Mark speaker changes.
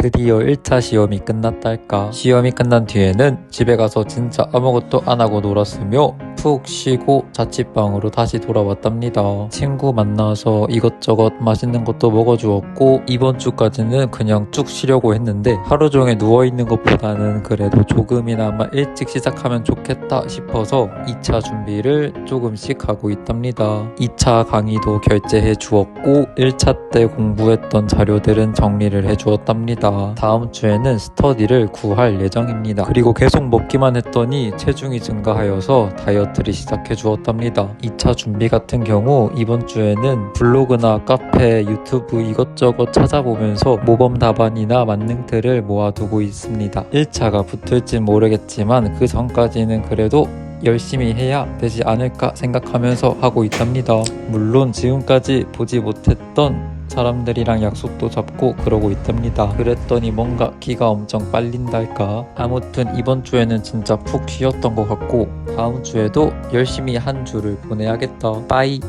Speaker 1: 드디어 1차 시험이 끝났달까. 시험이 끝난 뒤에는 집에 가서 진짜 아무것도 안 하고 놀았으며 푹 쉬고 자취방으로 다시 돌아왔답니다. 친구 만나서 이것저것 맛있는 것도 먹어주었고 이번 주까지는 그냥 쭉 쉬려고 했는데 하루 종일 누워있는 것보다는 그래도 조금이나마 일찍 시작하면 좋겠다 싶어서 2차 준비를 조금씩 하고 있답니다. 2차 강의도 결제해 주었고 1차 때 공부했던 자료들은 정리를 해 주었답니다. 다음 주에는 스터디를 구할 예정입니다. 그리고 계속 먹기만 했더니 체중이 증가하여서 다이어트 를 시작해 주었답니다. 2차 준비 같은 경우 이번 주에는 블로그나 카페, 유튜브 이것저것 찾아보면서 모범 답안이나 만능틀을 모아두고 있습니다. 1차가 붙을진 모르겠지만 그 전까지는 그래도 열심히 해야 되지 않을까 생각하면서 하고 있답니다. 물론 지금까지 보지 못했던 사람들이랑 약속도 잡고 그러고 있답니다. 그랬더니 뭔가 기가 엄청 빨린달까. 아무튼 이번 주에는 진짜 푹 쉬었던 것 같고 다음 주에도 열심히 한 주를 보내야겠다. 빠이.